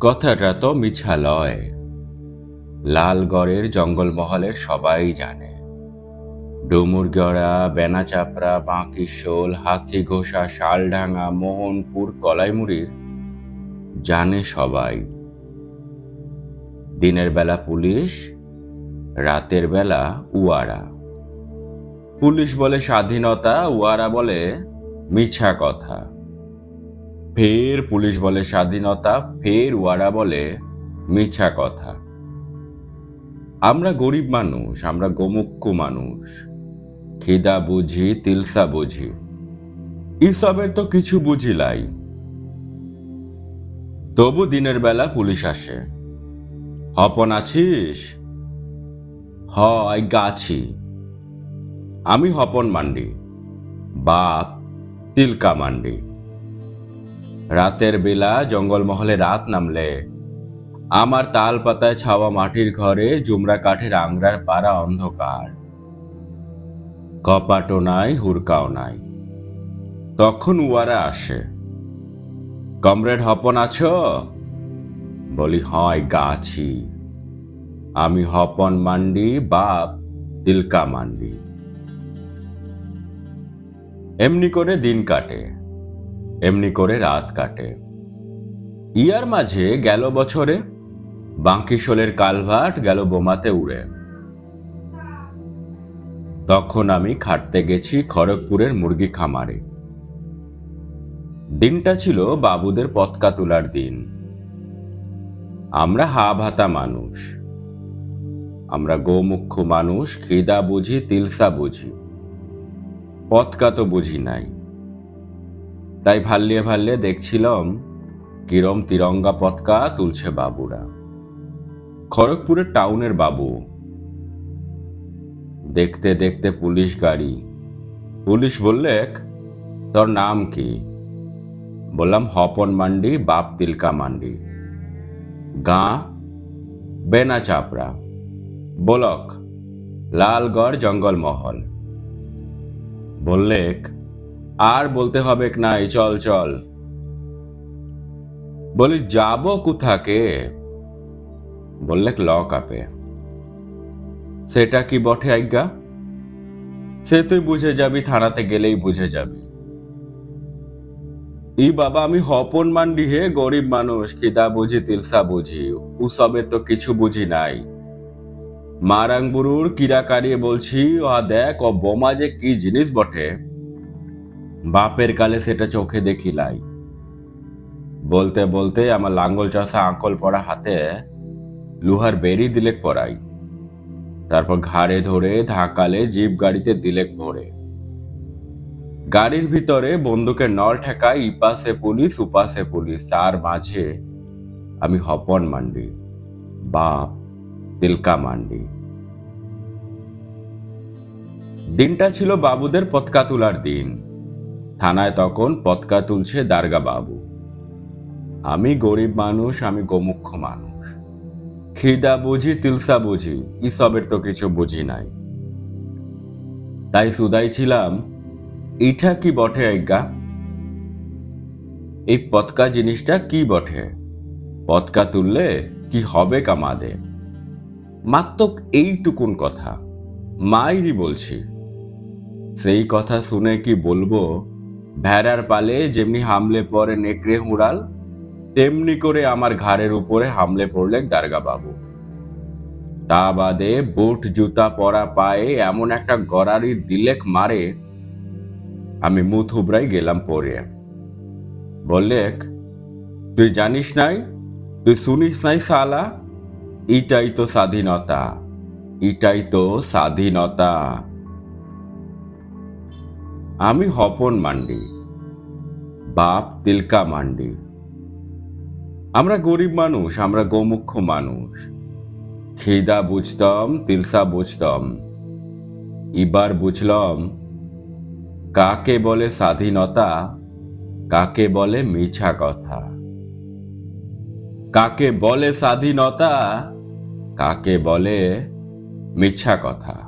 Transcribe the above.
কথাটা তো মিছা লয় লালগড়ের জঙ্গলমহলের সবাই জানে। ডুমুরগড়া, বেনাচাপড়া, বাঁকিশোল, হাতিঘোষা, শালডাঙ্গা, মোহনপুর, কলাইমুড়ির জানে সবাই। দিনের বেলা পুলিশ, রাতের বেলা উয়ারা। পুলিশ বলে স্বাধীনতা, উয়ারা বলে মিছা কথা। ফের পুলিশ বলে স্বাধীনতা, ফের ওয়ারা বলে মিছা কথা। আমরা গরিব মানুষ, আমরা গোমুখ্য মানুষ। খিদা বুঝি, তিলসা বুঝি। ইসবের তো কিছু বুঝিলাই তবু দিনের বেলা পুলিশ আসে। হপন আছিস? হয়, গাছি। আমি হপন মান্ডি। বাপ, তিলকা মান্ডি। রাতের বেলা জঙ্গলমহলে রাত নামলে। আমার তাল পাতায় ছাওয়া মাটির ঘরে জুমরা কাঠের আংরার পাড়া অন্ধকার। কপাটও নাই হুরকাও নাই। তখন উয়ারা আসে। কমরেড হপন আছো? বলি, হয়, গাছি। আমি হপন মান্ডি, বাপ তিলকা মান্ডি। এমনি করে দিন কাটে। এমনি করে রাত কাটে। ইয়ার মাঝে গেল বছরে, বাঙ্কিশোলের কালভার্ট গেল বোমাতে উড়ে। তখন আমি খাটতে গেছি খড়গপুরের মুরগি খামারে। দিনটা ছিল বাবুদের পতকা তোলার দিন। আমরা হা ভাতা মানুষ। আমরা গোমুখ্য মানুষ, খিদা বুঝি, তিলসা বুঝি। পতকা তো বুঝি নাই। তাই ভাল্লিয়ে ভাল্লিয়ে দেখছিলাম কিরম তিরঙ্গা পতকা তুলছে বাবুরা। খড়গপুরের টাউনের বাবু। দেখতে দেখতে পুলিশ গাড়ি। পুলিশ বললে তোর নাম কি? বললাম, হপন মান্ডি, বাপ তিলকা মান্ডি। গাঁ, বেনা চাপড়া। বলক, লালগড় জঙ্গলমহল। বললেক আর বলতে হবে নাই, চল চল। বলি, যাব কোথাকে? বললে লক আপে সেটা কি বটে আজ্ঞা? সে তুই বুঝে যাবি, থানাতে গেলেই বুঝে যাবি। ই বাবা, আমি হপন মান্ডি হে, গরিব মানুষ, খিদা বুঝি, তিলসা বুঝি উসবের তো কিছু বুঝি নাই। মারাংবুরুর কিরা কারিয়ে বলছি ও দেখ ও বোমা যে কি জিনিস বটে? বাপের কালে সেটা চোখে দেখি দেখিলাই বলতে বলতে আমার লাঙ্গল চষা আঁকল পড়া হাতে লুহার বেরি দিলেক পড়াই তারপর ঘাড়ে ধরে ধাকালে জিপ গাড়িতে দিলেক ভরে। গাড়ির ভিতরে বন্দুকের নল ঠেকায় ইপাশে পুলিশ, উপাসে পুলিশ, তার মাঝে আমি হপন মান্ডি, বাপ তিলকা মান্ডি। দিনটা ছিল বাবুদের পতকা তোলার দিন। থানায় তখন পতকা তুলছে দারগা বাবু। আমি গরিব মানুষ, আমি গোমুখ্য মানুষ। খিদা বুঝি, তিলসা বুঝি, ইসবের তো কিছু বুঝি নাই। তাই সুদাই ছিলাম ইটা কি বটে আজ্ঞা? এই পতকা জিনিসটা কি বটে? পতকা তুললে কি হবে কামাদে? মাত্র এইটুকুন কথা। মাইরি বলছি, সেই কথা শুনে কি বলব? ভেড়ার পালে যেমনি হামলে পরে নেকড়ে হুড়াল তেমনি করে আমার ঘাড়ের উপরে হামলে পড়লেন দারগা বাবু তা বাদে বুট, জুতা, পরা পায়ে এমন একটা গড়ারি দিলেক মারে, আমি মুখ থুবড়াই গেলাম পরে। বললেক, তুই জানিস নাই? তুই শুনিস নাই সালা ইটাই তো স্বাধীনতা, ইটাই তো স্বাধীনতা। আমি হপন মান্ডি, বাপ তিলকা মান্ডি। আমরা গরিব মানুষ, আমরা গোমুখ্য মানুষ। খিদা বুঝতাম, তিলসা বুঝতাম। এবার বুঝলাম, কাকে বলে স্বাধীনতা, কাকে বলে মিছা কথা। কাকে বলে স্বাধীনতা, কাকে বলে মিছা কথা।